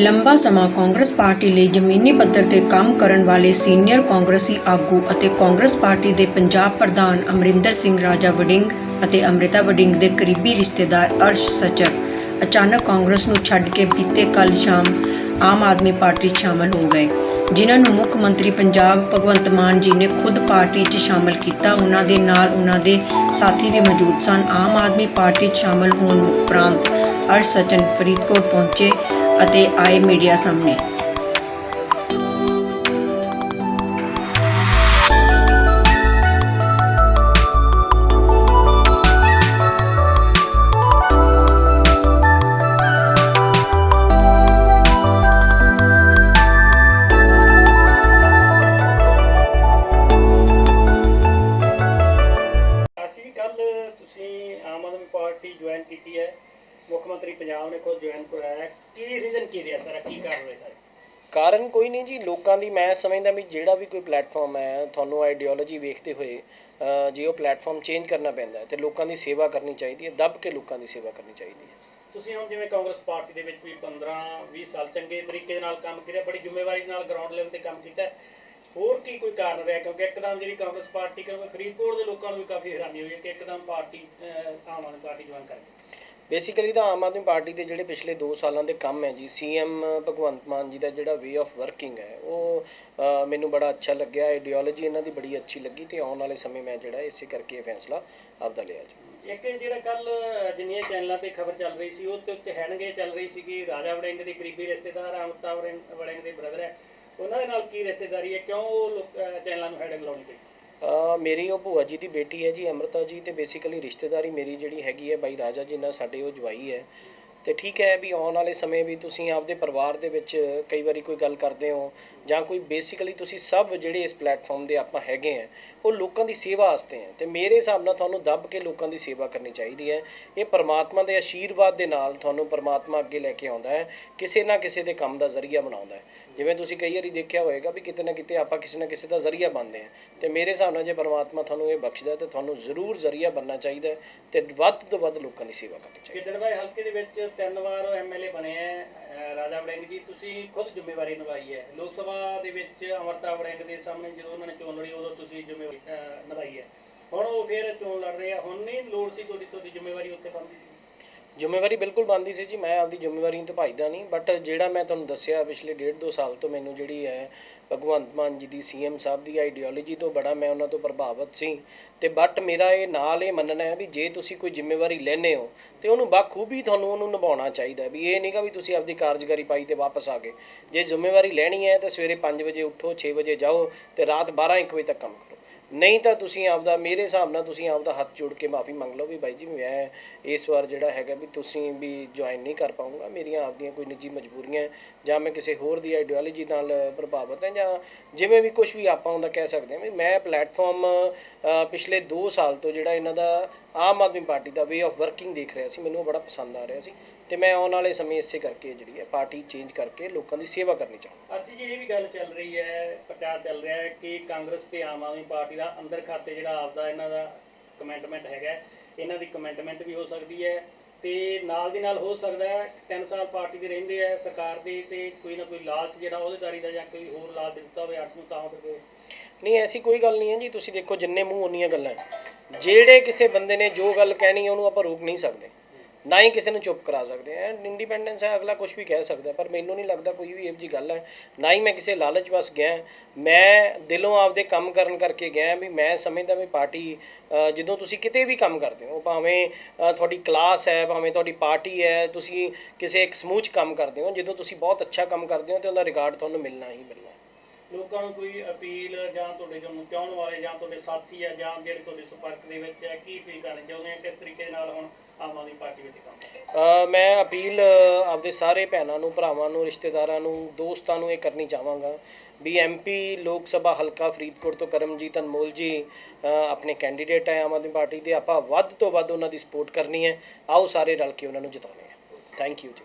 ਲੰਬਾ ਸਮਾਂ ਕਾਂਗਰਸ ਪਾਰਟੀ ਲਈ ਜ਼ਮੀਨੀ ਪੱਧਰ ਤੇ ਕੰਮ ਕਰਨ ਵਾਲੇ ਸੀਨੀਅਰ ਕਾਂਗਰਸੀ ਆਗੂ ਅਤੇ ਕਾਂਗਰਸ ਪਾਰਟੀ ਦੇ ਪੰਜਾਬ ਪ੍ਰਧਾਨ ਅਮਰਿੰਦਰ ਸਿੰਘ, ਰਾਜਾ ਵਡਿੰਗ ਅਤੇ ਅੰਮ੍ਰਿਤਾ ਵਡਿੰਗ ਦੇ ਕਰੀਬੀ ਰਿਸ਼ਤੇਦਾਰ ਅਰਸ਼ ਸਚਰ ਅਚਾਨਕ ਕਾਂਗਰਸ ਨੂੰ ਛੱਡ ਕੇ ਬੀਤੇ ਕੱਲ ਸ਼ਾਮ ਆਮ ਆਦਮੀ ਪਾਰਟੀ 'ਚ ਸ਼ਾਮਲ ਹੋ ਗਏ, ਜਿਨ੍ਹਾਂ ਨੂੰ ਮੁੱਖ ਮੰਤਰੀ ਪੰਜਾਬ ਭਗਵੰਤ ਮਾਨ ਜੀ ਨੇ ਖੁਦ ਪਾਰਟੀ 'ਚ ਸ਼ਾਮਲ ਕੀਤਾ। ਉਹਨਾਂ ਦੇ ਨਾਲ ਉਹਨਾਂ ਦੇ ਸਾਥੀ ਵੀ ਮੌਜੂਦ ਸਨ। ਆਮ ਆਦਮੀ ਪਾਰਟੀ 'ਚ ਸ਼ਾਮਲ ਹੋਣ ਉਪਰੰਤ ਅਰਸ਼ ਸਚਨ ਫਰੀਦਕੋਟ ਪਹੁੰਚੇ। ਅਤੇ ਆਏ ਮੀਡੀਆ ਸਾਹਮਣੇ। ਕੀ ਰੀਜ਼ਨ ਕੀ ਰਿਹਾ ਸਾਰਾ? ਕੀ ਕਾਰਨ ਹੋਇਆ ਸਰ? ਕਾਰਨ ਕੋਈ ਨਹੀਂ ਜੀ। ਲੋਕਾਂ ਦੀ ਮੈਂ ਸਮਝਦਾ ਵੀ ਜਿਹੜਾ ਵੀ ਕੋਈ ਪਲੇਟਫਾਰਮ ਹੈ ਤੁਹਾਨੂੰ ਆਈਡੀਓਲੋਜੀ ਵੇਖਦੇ ਹੋਏ ਜੇ ਉਹ ਪਲੇਟਫਾਰਮ ਚੇਂਜ ਕਰਨਾ ਪੈਂਦਾ ਤੇ ਲੋਕਾਂ ਦੀ ਸੇਵਾ ਕਰਨੀ ਚਾਹੀਦੀ ਹੈ ਦੱਬ ਕੇ ਲੋਕਾਂ ਦੀ ਸੇਵਾ ਕਰਨੀ ਚਾਹੀਦੀ ਹੈ। ਤੁਸੀਂ ਹੁਣ ਜਿਵੇਂ ਕਾਂਗਰਸ ਪਾਰਟੀ ਦੇ ਵਿੱਚ ਵੀ 15 20 ਸਾਲ ਚੰਗੇ ਤਰੀਕੇ ਦੇ ਨਾਲ ਕੰਮ ਕੀਤਾ ਬੜੀ ਜ਼ਿੰਮੇਵਾਰੀ ਨਾਲ ਗਰਾਊਂਡ ਲੈਵਲ ਤੇ ਕੰਮ ਕੀਤਾ। ਹੋਰ ਕੀ ਕੋਈ ਕਾਰਨ ਰਿਹਾ? ਕਿਉਂਕਿ ਇੱਕਦਮ ਜਿਹੜੀ ਕਾਂਗਰਸ ਪਾਰਟੀ ਕਿਉਂਕਿ ਫਰੀਦਕੋਟ ਦੇ ਲੋਕਾਂ ਨੂੰ ਵੀ ਕਾਫੀ ਹੈਰਾਨੀ ਹੋਈ ਕਿ ਇੱਕਦਮ party Aam Aadmi party join ਕਰ ਗਈ। ਬੇਸਿਕਲੀ ਤਾਂ ਆਮ ਆਦਮੀ ਪਾਰਟੀ ਦੇ ਜਿਹੜੇ ਪਿਛਲੇ 2 ਸਾਲਾਂ ਦੇ ਕੰਮ ਹੈ ਜੀ ਸੀਐਮ ਭਗਵੰਤ ਮਾਨ ਜੀ ਦਾ ਜਿਹੜਾ ਵੇ ਆਫ ਵਰਕਿੰਗ ਹੈ, ਉਹ ਮੈਨੂੰ ਬੜਾ ਅੱਛਾ ਲੱਗਿਆ ਆਈਡੀਓਲੋਜੀ ਇਹਨਾਂ ਦੀ ਬੜੀ ਅੱਛੀ ਲੱਗੀ ਤੇ ਆਉਣ ਵਾਲੇ ਸਮੇਂ ਮੈਂ ਜਿਹੜਾ ਇਸੇ ਕਰਕੇ ਇਹ ਫੈਸਲਾ ਆਪਦਾ ਲਿਆ ਜੀ। ਇੱਕ ਜਿਹੜਾ ਕੱਲ ਜਿੰਨੀਆਂ ਚੈਨਲਾਂ ਤੇ ਖਬਰ ਚੱਲ ਰਹੀ ਸੀ ਉਹ ਤੇ ਉੱਤੇ ਹੈਣਗੇ ਚੱਲ ਰਹੀ ਸੀ ਕਿ ਰਾਜਾ ਵੜਿੰਗ ਦੇ ਕਰੀਬੀ ਰਿਸ਼ਤੇਦਾਰ ਅਮਰਤਾ ਵੜਿੰਗ ਦੇ ਬ੍ਰਦਰ ਹੈ, ਉਹਨਾਂ ਦੇ ਨਾਲ ਕੀ ਰਿਸ਼ਤੇਦਾਰੀ ਹੈ, ਕਿਉਂ ਉਹ ਲੋਕ- ਚੈਨਲਾਂ ਨੂੰ ਹੈਡਿੰਗ ਲਾਉਣੀ ਪਈ ਮੇਰੀ ਉਹ ਭੂਆ ਜੀ ਦੀ ਬੇਟੀ ਹੈ ਜੀ, ਅੰਮ੍ਰਿਤਾ ਜੀ, ਤੇ ਬੇਸਿਕਲੀ ਰਿਸ਼ਤੇਦਾਰੀ ਮੇਰੀ ਜਿਹੜੀ ਹੈਗੀ ਹੈ ਬਾਈ ਰਾਜਾ ਜੀ ਨਾਲ, ਸਾਡੇ ਉਹ ਜਵਾਈ ਹੈ। ਤੇ ਠੀਕ ਹੈ ਵੀ ਆਉਣ ਵਾਲੇ ਸਮੇਂ ਵੀ ਤੁਸੀਂ ਆਪਦੇ ਪਰਿਵਾਰ ਦੇ ਵਿੱਚ ਕਈ ਵਾਰੀ ਕੋਈ ਗੱਲ ਕਰਦੇ ਹੋ ਜਾਂ ਕੋਈ ਬੇਸਿਕਲੀ ਤੁਸੀਂ ਸਭ ਜਿਹੜੇ ਇਸ ਪਲੇਟਫਾਰਮ ਦੇ ਆਪਾਂ ਹੈਗੇ ਆ ਉਹ ਲੋਕਾਂ ਦੀ ਸੇਵਾ ਵਾਸਤੇ ਹੈ। ਤੇ ਮੇਰੇ ਹਿਸਾਬ ਨਾਲ ਤੁਹਾਨੂੰ ਦੱਬ ਕੇ ਲੋਕਾਂ ਦੀ ਸੇਵਾ ਕਰਨੀ ਚਾਹੀਦੀ ਹੈ। ਇਹ ਪਰਮਾਤਮਾ ਦੇ ਆਸ਼ੀਰਵਾਦ ਦੇ ਨਾਲ ਤੁਹਾਨੂੰ ਪਰਮਾਤਮਾ ਅੱਗੇ ਲੈ ਕੇ ਆਉਂਦਾ ਹੈ, ਕਿਸੇ ਨਾ ਕਿਸੇ ਦੇ ਕੰਮ ਦਾ ਜ਼ਰੀਆ ਬਣਾਉਂਦਾ ਹੈ। ਜਿਵੇਂ ਤੁਸੀਂ ਕਈ ਵਾਰੀ ਦੇਖਿਆ ਹੋਵੇਗਾ ਵੀ ਕਿਤੇ ਨਾ ਕਿਤੇ ਆਪਾਂ ਕਿਸੇ ਨਾ ਕਿਸੇ ਦਾ ਜ਼ਰੀਆ ਬਣਦੇ ਹਾਂ। ਤੇ ਮੇਰੇ ਹਿਸਾਬ ਨਾਲ ਜੇ ਪਰਮਾਤਮਾ ਤੁਹਾਨੂੰ ਇਹ ਬਖਸ਼ਦਾ ਹੈ, ਤੇ ਤੁਹਾਨੂੰ ਜ਼ਰੂਰ ਜ਼ਰੀਆ ਬਣਨਾ ਚਾਹੀਦਾ ਹੈ ਤੇ ਵੱਧ ਤੋਂ ਵੱਧ ਲੋਕਾਂ ਦੀ ਸੇਵਾ ਕਰਨੀ ਚਾਹੀਦੀ ਹੈ। ਗਿੱਦੜਬਾਈ ਹਲਕੇ ਦੇ ਵਿੱਚ ਤਿੰਨ ਵਾਰ ਐਮਐਲਏ ਬਣੇ ਹੈ ਅਹ, ਰਾਜਾ ਵੜਿੰਗ ਜੀ, ਤੁਸੀਂ ਖੁਦ ਜ਼ਿੰਮੇਵਾਰੀ ਨਿਭਾਈ ਹੈ ਲੋਕ ਸਭਾ ਦੇ ਵਿੱਚ ਅਮਰਤਾ ਵੜਿੰਗ ਦੇ ਸਾਹਮਣੇ ਜਦੋਂ ਉਹਨਾਂ ਨੇ ਚੋਣ ਲੜੀ, ਉਦੋਂ ਤੁਸੀਂ ਜ਼ਿੰਮੇਵਾਰੀ ਨਿਭਾਈ ਹੈ ਹੁਣ ਉਹ ਫਿਰ ਚੋਣ ਲੜ ਰਹੇ ਆ। ਹੁਣ ਨਹੀਂ ਲੋੜ ਸੀ ਤੁਹਾਡੀ ਤੁਹਾਡੀ ਜ਼ਿੰਮੇਵਾਰੀ ਉੱਥੇ ਬਣਦੀ ਸੀ। ਜ਼ਿੰਮੇਵਾਰੀ ਬਿਲਕੁਲ ਬਣਦੀ ਸੀ ਜੀ, ਮੈਂ ਆਪਦੀ ਜ਼ਿੰਮੇਵਾਰੀ ਨਿਭਾਈਦਾ ਨਹੀਂ ਬਟ ਜਿਹੜਾ ਮੈਂ ਤੁਹਾਨੂੰ ਦੱਸਿਆ ਪਿਛਲੇ ਡੇਢ ਦੋ ਸਾਲ ਤੋਂ ਮੈਨੂੰ ਜਿਹੜੀ ਹੈ, ਭਗਵੰਤ ਮਾਨ ਜੀ ਦੀ ਸੀਐਮ ਸਾਹਿਬ ਦੀ ਆਈਡੀਓਲੋਜੀ ਤੋਂ ਬੜਾ ਮੈਂ ਉਹਨਾਂ ਤੋਂ ਪ੍ਰਭਾਵਿਤ ਸੀ, ਤੇ ਬਟ ਮੇਰਾ ਇਹ ਨਾਲ ਇਹ ਮੰਨਣਾ ਹੈ ਵੀ ਜੇ ਤੁਸੀਂ ਕੋਈ ਜ਼ਿੰਮੇਵਾਰੀ ਲੈਨੇ ਹੋ, ਤੇ ਉਹਨੂੰ ਬਾਖੂਬੀ ਤੁਹਾਨੂੰ ਉਹਨੂੰ ਨਿਭਾਉਣਾ ਚਾਹੀਦਾ ਵੀ ਇਹ ਨਹੀਂਗਾ ਵੀ ਤੁਸੀਂ ਆਪਦੀ ਕਾਰਜਕਾਰੀ ਪਾਈ ਤੇ ਵਾਪਸ ਆ ਗਏ। ਜੇ ਜ਼ਿੰਮੇਵਾਰੀ ਲੈਣੀ ਹੈ, ਤਾਂ ਸਵੇਰੇ 5 ਵਜੇ ਉੱਠੋ 6 ਵਜੇ ਜਾਓ, ਤੇ ਰਾਤ 12 1 ਵਜੇ ਤੱਕ ਕੰਮ ਕਰੋ। ਨਹੀਂ ਤਾਂ ਤੁਸੀਂ ਆਪਦਾ, ਮੇਰੇ ਹਿਸਾਬ ਨਾਲ ਤੁਸੀਂ ਆਪਦਾ ਹੱਥ ਜੋੜ ਕੇ ਮਾਫੀ ਮੰਗ ਲਓ ਵੀ ਬਾਈ ਜੀ, ਮੈਂ ਇਸ ਵਾਰ ਜਿਹੜਾ ਹੈਗਾ ਵੀ ਤੁਸੀਂ ਵੀ ਜੁਆਇਨ ਨਹੀਂ ਕਰ ਪਾਉਂਗਾ, ਮੇਰੀਆਂ ਆਪਦੀਆਂ ਕੋਈ ਨਿੱਜੀ ਮਜਬੂਰੀਆਂ ਜਾਂ ਮੈਂ ਕਿਸੇ ਹੋਰ ਦੀ ਆਈਡੀਓਲੋਜੀ ਨਾਲ ਪ੍ਰਭਾਵਿਤ ਹਾਂ ਜਾਂ ਜਿਵੇਂ ਵੀ ਕੁਝ ਵੀ ਆਪਾਂ ਉਹਦਾ ਕਹਿ ਸਕਦੇ ਹਾਂ ਵੀ ਮੈਂ ਪਲੇਟਫਾਰਮ ਪਿਛਲੇ 2 ਸਾਲ ਤੋਂ ਜਿਹੜਾ ਇਹਨਾਂ ਦਾ ਆਮ ਆਦਮੀ ਪਾਰਟੀ ਦਾ ਵੇ ਆਫ ਵਰਕਿੰਗ ਦੇਖ ਰਿਹਾ ਸੀ, ਮੈਨੂੰ ਬੜਾ ਪਸੰਦ ਆ ਰਿਹਾ ਸੀ ਤੇ ਮੈਂ ਆਉਣ ਵਾਲੇ ਸਮੇਂ ਇਸੇ ਕਰਕੇ ਜਿਹੜੀ ਹੈ ਪਾਰਟੀ ਚੇਂਜ ਕਰਕੇ ਲੋਕਾਂ ਦੀ ਸੇਵਾ ਕਰਨੀ ਚਾਹੁੰਦਾ। ਅਸੀਂ ਜੀ, ਇਹ ਵੀ ਗੱਲ ਚੱਲ ਰਹੀ ਹੈ, ਪ੍ਰਚਾਰ ਚੱਲ ਰਿਹਾ ਹੈ ਕਿ ਕਾਂਗਰਸ ਤੇ ਆਮ ਆਦਮੀ ਪਾਰਟੀ ਦਾ ਅੰਦਰ ਖਾਤੇ ਜਿਹੜਾ ਆਪਦਾ ਇਹਨਾਂ ਦਾ ਕਮੈਂਟਮੈਂਟ ਹੈਗਾ, ਇਹਨਾਂ ਦੀ ਕਮੈਂਟਮੈਂਟ ਵੀ ਹੋ ਸਕਦੀ ਹੈ ਤੇ ਨਾਲ ਦੀ ਨਾਲ ਹੋ ਸਕਦਾ ਹੈ 3 ਸਾਲ ਪਾਰਟੀ ਦੇ ਰਹਿੰਦੇ ਆ ਸਰਕਾਰ ਦੇ ਤੇ ਕੋਈ ਨਾ ਕੋਈ ਲਾਲਚ ਜਿਹੜਾ ਅਹੁਦੇਦਾਰੀ ਦਾ ਜਾਂ ਕੋਈ ਹੋਰ ਲਾਲਚ ਦਿੱਤਾ ਹੋਵੇ ਅਰਸ਼ ਨੂੰ ਤਾਂ ਕਰਕੇ ਨਹੀਂ, ਐਸੀ ਕੋਈ ਗੱਲ ਨਹੀਂ ਹੈ ਜੀ, ਤੁਸੀਂ ਦੇਖੋ ਜਿੰਨੇ ਮੂੰਹ ਉਨੀਆਂ ਗੱਲਾਂ ਜਿਹੜੇ ਕਿਸੇ ਬੰਦੇ ਨੇ ਜੋ ਗੱਲ ਕਹਿਣੀ ਹੈ, ਉਹਨੂੰ ਆਪਾਂ ਰੋਕ ਨਹੀਂ ਸਕਦੇ। ਨਾ ਹੀ ਕਿਸੇ ਨੂੰ ਚੁੱਪ ਕਰਾ ਸਕਦੇ ਆ ਇੰਡੀਪੈਂਡੈਂਸ ਹੈ, ਅਗਲਾ ਕੁਝ ਵੀ ਕਹਿ ਸਕਦਾ ਪਰ ਮੈਨੂੰ ਨਹੀਂ ਲੱਗਦਾ ਕੋਈ ਵੀ ਇਹੋ ਜੀ ਗੱਲ ਹੈ। ਨਾ ਹੀ ਮੈਂ ਕਿਸੇ ਲਾਲਚ ਵਸ ਗਿਆ ਮੈਂ ਦਿਲੋਂ ਆਪਦੇ ਕੰਮ ਕਰਨ ਕਰਕੇ ਗਿਆ ਵੀ ਮੈਂ ਸਮਝਦਾ ਵੀ ਪਾਰਟੀ ਜਦੋਂ ਤੁਸੀਂ ਕਿਤੇ ਵੀ ਕੰਮ ਕਰਦੇ ਹੋ, ਭਾਵੇਂ ਤੁਹਾਡੀ ਕਲਾਸ ਹੈ, ਭਾਵੇਂ ਤੁਹਾਡੀ ਪਾਰਟੀ ਹੈ, ਤੁਸੀਂ ਕਿਸੇ ਇੱਕ ਸਮੂਹ 'ਚ ਕੰਮ ਕਰਦੇ ਹੋ, ਜਦੋਂ ਤੁਸੀਂ ਬਹੁਤ ਅੱਛਾ ਕੰਮ ਕਰਦੇ ਹੋ ਤੇ ਉਹਦਾ ਰਿਗਾਰਡ ਤੁਹਾਨੂੰ ਮਿਲਣਾ ਹੀ ਮਿਲਣਾ ਲੋਕਾਂ ਨੂੰ ਕੋਈ ਅਪੀਲ ਜਾਂ ਤੁਹਾਡੇ ਜੋ ਚਾਹਣ ਵਾਲੇ ਜਾਂ ਤੁਹਾਡੇ ਸਾਥੀ ਆ ਜਾਂ ਜਿਹੜੇ ਤੁਹਾਡੇ ਸੰਪਰਕ ਦੇ ਵਿੱਚ ਹੈ ਕੀ ਅਪੀਲ ਕਰਨੀ ਚਾਹੁੰਦੇ ਆ? ਕਿਸ ਤਰੀਕੇ ਦੇ ਨਾਲ ਹੁਣ ਆਮ ਆਦਮੀ ਪਾਰਟੀ ਵਿੱਚ ਕੰਮ ਮੈਂ ਅਪੀਲ ਆਪਦੇ ਸਾਰੇ ਭੈਣਾਂ ਨੂੰ, ਭਰਾਵਾਂ ਨੂੰ, ਰਿਸ਼ਤੇਦਾਰਾਂ ਨੂੰ, ਦੋਸਤਾਂ ਨੂੰ ਇਹ ਕਰਨੀ ਚਾਹਾਂਗਾ ਵੀ ਐਮਪੀ ਲੋਕ ਸਭਾ ਹਲਕਾ ਫਰੀਦਕੋਟ ਤੋਂ ਕਰਮਜੀਤ ਅਨਮੋਲ ਜੀ ਆਪਣੇ ਕੈਂਡੀਡੇਟ ਹੈ ਆਮ ਆਦਮੀ ਪਾਰਟੀ ਦੇ। ਆਪਾਂ ਵੱਧ ਤੋਂ ਵੱਧ ਉਹਨਾਂ ਦੀ ਸਪੋਰਟ ਕਰਨੀ ਹੈ। ਆਓ ਸਾਰੇ ਰਲ ਕੇ ਉਹਨਾਂ ਨੂੰ ਜਿਤਾਉਣੇ ਹੈ। ਥੈਂਕ ਯੂ ਜੀ।